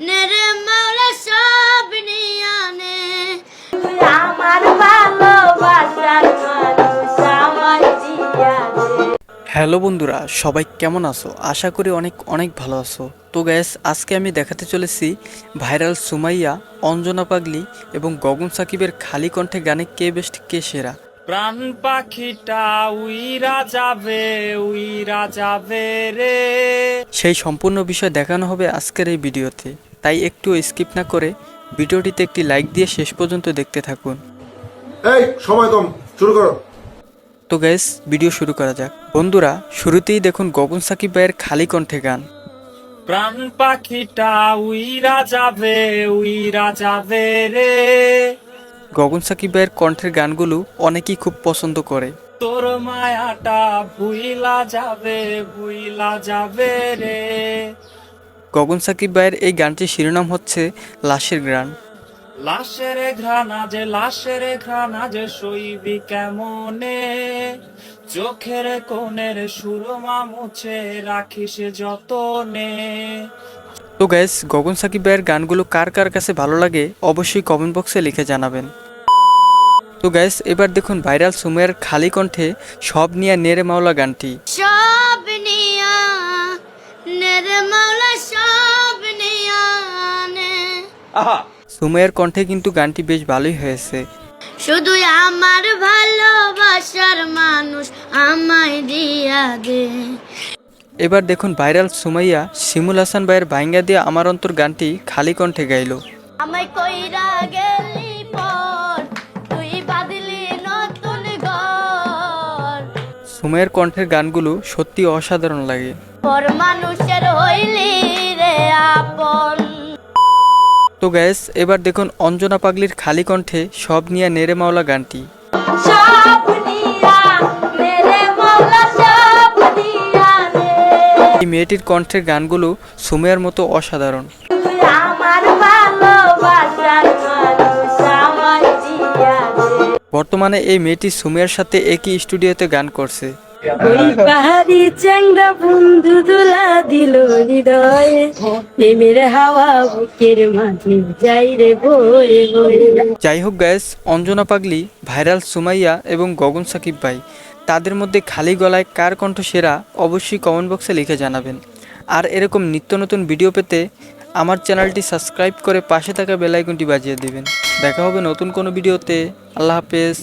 নেরে মাওলা সব নিয়ানে আমার ভালোবাসার মানুষ আমার জিয়ারে হ্যালো বন্ধুরা সবাই কেমন আছো? আশা করি অনেক অনেক ভালো আছো। তো গ্যাস আজকে আমি দেখাতে চলেছি ভাইরাল সুমাইয়া অঞ্জনা পাগলি এবং গগন সাকিবের খালি কণ্ঠে গানে কে বেস্ট কে সেরা। প্রাণ পাখিটা উইরা যাবে উইরা যাবে রে। সেই সম্পূর্ণ বিষয় দেখানো হবে আজকের এই ভিডিওতে। তাই একটু স্কিপ না করে ভিডিওটিতে একটি লাইক দিয়ে শেষ পর্যন্ত দেখতে থাকুন। এই সময় কম শুরু করো। তো গ্যাস ভিডিও শুরু করা যাক। বন্ধুরা শুরুতেই দেখুন গগন সাকিব ভাইয়ের খালি কণ্ঠে গান। প্রাণ পাখিটা উইরা যাবে উইরা যাবে রে। গগন সাকিব ভাইয়ের কণ্ঠের গানগুলো অনেকেই খুব পছন্দ করে। তোর মায়াটা ভুইলা যাবে ভুইলা যাবে রে। গগন সাকিব ভাইয়ের এই গানটির শিরোনাম হচ্ছে লাশের গান লাশের ঘ্রাণা যে লাশের ঘ্রাণা যে সইবি কেমনে? চোখের কোণের সুরমা মুছে রাখিস যতনে। তো গ্যাস গগন সাকিব ভাইয়ের গানগুলো কার কার কাছে ভালো লাগে অবশ্যই কমেন্ট বক্সে লিখে জানাবেন। তো গ্যাস এবার দেখুন ভাইরাল সুমের খালি কণ্ঠে সব নিয়ে নেড়ে মাওলা গানটি। সব নিয়া নেরে মাওলা সব নিয়ানে সুমের কণ্ঠে কিন্তু গানটি বেশ ভালোই হয়েছে। শুধু আমার ভালোবাসার মানুষ আমায় দিয়া দে। এবার দেখুন ভাইরাল সুমাইয়া শিমুল হাসান ভাইয়ের ভাইঙ্গা দিয়ে আমার অন্তর গানটি খালি কণ্ঠে গাইল। আমায় কইরা গেলি সুমের কণ্ঠের গানগুলো সত্যি অসাধারণ লাগে। তো গ্যাস এবার দেখুন অঞ্জনা পাগলির খালি কণ্ঠে সব নিয়ে নেড়ে মাওলা গানটি। মেয়েটির কণ্ঠের গানগুলো সুমেয়ার মতো অসাধারণ। বর্তমানে এই মেয়েটি সুমেয়ার সাথে একই স্টুডিওতে গান করছে। ওই পাহাড়ি চ্যাংড়া বন্ধু দুলা দিল হৃদয়ে প্রেমের হাওয়া বুকের মাঝে যাই রে বয়ে বয়ে। যাই হোক গ্যাস অঞ্জনা পাগলি ভাইরাল সুমাইয়া এবং গগন সাকিব ভাই তাদের মধ্যে খালি গলায় কার কণ্ঠ সেরা অবশ্যই কমেন্ট বক্সে লিখে জানাবেন। আর এরকম নিত্য নতুন ভিডিও পেতে আমার চ্যানেলটি সাবস্ক্রাইব করে পাশে থাকা বেলাইকনটি বাজিয়ে দেবেন। দেখা হবে নতুন কোনো ভিডিওতে আল্লাহ হাফেজ।